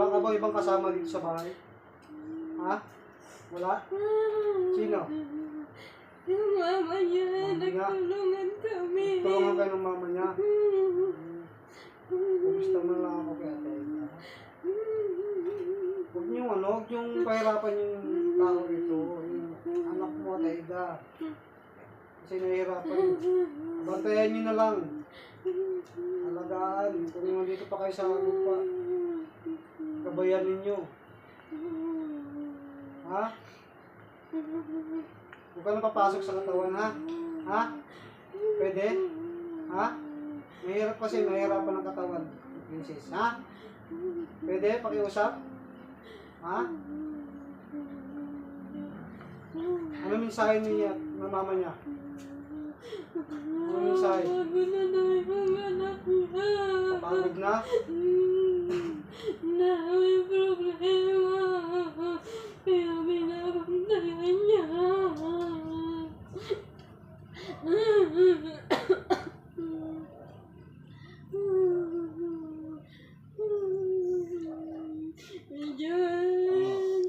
Wala ka ba ibang kasama dito sa bahay? Ha? Wala? Sino? Yung mama niya, nga. nagtulungan kami. Tulungan kayo ng mama niya. Kumusta mo lang ako kaya tayo. Huwag niyo ano, huwag niyong pahirapan yung tao. Yung anak mo, Taida. Kasi nahihirapan. Bantayan niyo na lang. Alagaan. Kung nandito pa kayo sa lupa, gabayan ninyo. Ha? Huwag ka na papasok sa katawan, ha? Ha? Pwede? Ha? Mahirap kasi, mahirapan ang katawan. Princess, ha? Pwede? Pakiusap? Ha? Ano mensahe niya ng mama niya? Ano na daw yung anak niya. Pagod na? Na may problema. Kaya binabantayan niya. Diyan.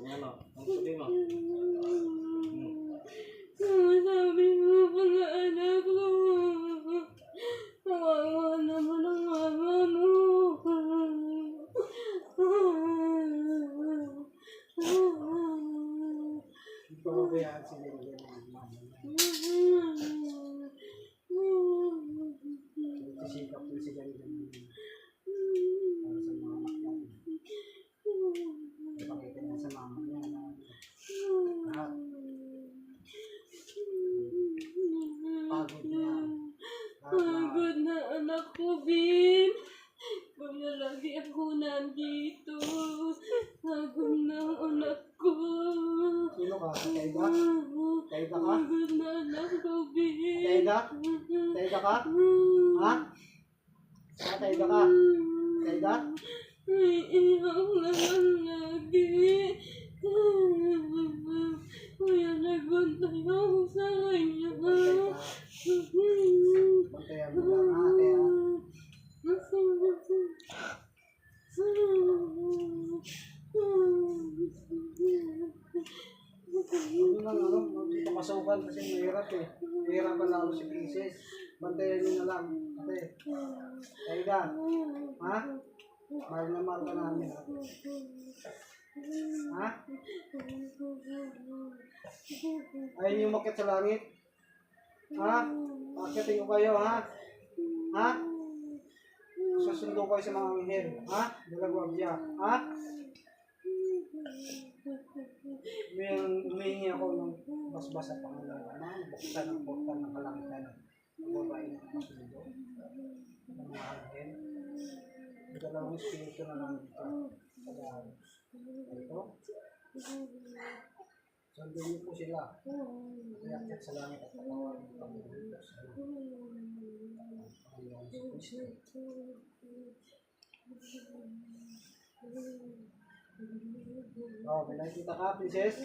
Ano? Ang sabi mo? Sabi mo mga anak ko. Kawawa naman ang mama mo. Hindi ko mabayaan sila ng mama niya. Nagsisikap na sila ng para sa mga anak niya. Ipakita niya sa mama niya na lahat. Pagod niya. Lahat na Pagod na anak ko, Bin. Kung na lagi ako nandito. Pagod na ang anak ko. Sino ka? Taida? Taida ka? Taida? Taida ka? Ha? Ha? Taida ka? Taida? Naiiyak naman lagi. Kaya nagbantay ako sa kanya. Bantayan mo lang ha, kaya Huwag nyo lang ano, magpapasukan kasi mahirap eh. Mahirapan lalo si Princess. Bantayan nyo na lang. Ate, Taida, ha? Mahal na mahal ka namin ha? Ha? Ayaw nyo umakit sa langit? Ha? Akitin ko kayo ha? Ha? Susundo kayo sa mga anghel. Ha? Dalagwagya. Ha? May humingi ako ng basbas at pangalaman. Buksan ang portal ng kalangitan. Ang babae ng masundo. Ng mga anghel. Ang dalawang espiritu na lang dito. Sa bahay. Ito. Sundin niyo po sila. Kaya sa langit at patawarin ng Panginoon sa Panginoon sa Kristo. Oh, may nakikita ka, princess?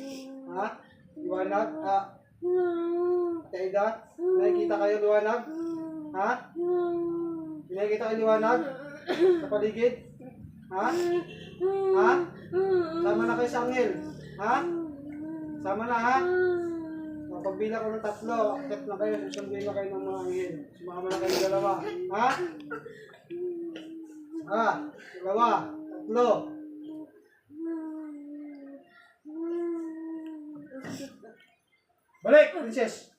Ha? Liwanag? Ha? Taida? Nakikita kayo liwanag? Ha? Nakikita kayo liwanag? Sa paligid? Ha? Ha? Sama na kayo sa angel? Ha? Sama na ha? O, Pagbilang ko ng tatlo, akit na kayo, susundin na kayo ng mga angel. Sumama na kayo dalawa. Ha? Ha? Dalawa. Tatlo. Balik, princess.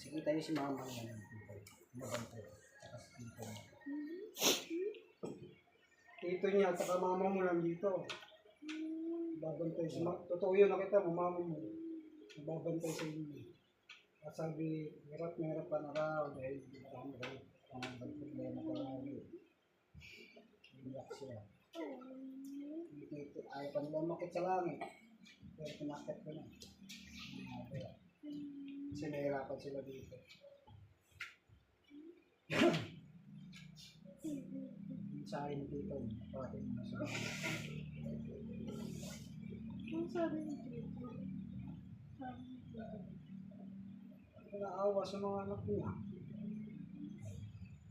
Sige tayo si mama na lang dito. Nabantay. Tapos dito. Tito niya at saka mama mo lang dito. Babantay si mama. Totoo yun, nakita mo, mama mo. Babantay sa inyo. Sabi, hirap na hirap na raw dahil hindi ka mo raw. Ang problema ko na rin. Iyak siya. Dito, ayaw pa nila makit sa langit. Pero pinakit ko na. Kasi nahirapan sila dito. Sa akin dito, bakit mo sila. Ang sabi ni Tito. Sabi ni Tito. Naawa sa mga anak niya.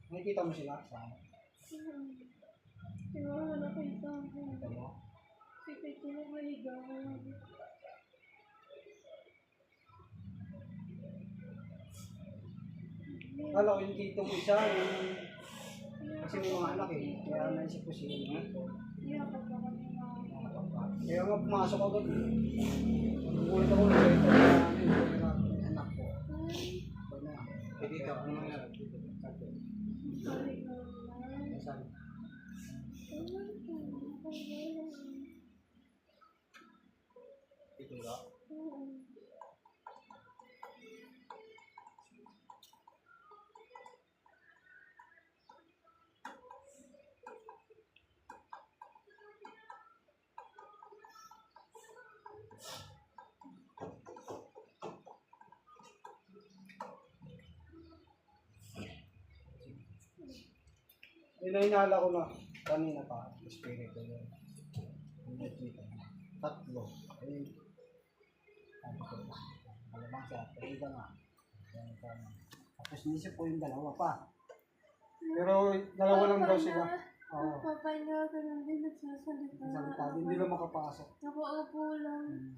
Nakikita mo sila? Saan? Di ba nakita ko? Nakita mo? Si Tito nakahiga ngayon. Kala ko yung tito ko isa, yung... Kasi may mga anak eh. Kaya naisip ko siya yung ito. Iyakap ako ni Mama. Kaya nga pumasok agad eh. Nagulat ako na ito na ano, yung anak ko. Ito na. Eh dito, ano nangyari? Dito, sabi. Sorry naman. Sabi. Dito ba? Yun na hinala ko na kanina pa, espiritu yun. Hindi kita. Tatlo. Eh, sabi ko, malamang siya, pahiga nga. Yan, tama. Tapos nisip ko yung dalawa pa. Pero dalawa lang daw sila. Oo. Papa niya, ganun din nagsasalita. Salita, hindi lang makapasok. Nakaupo lang.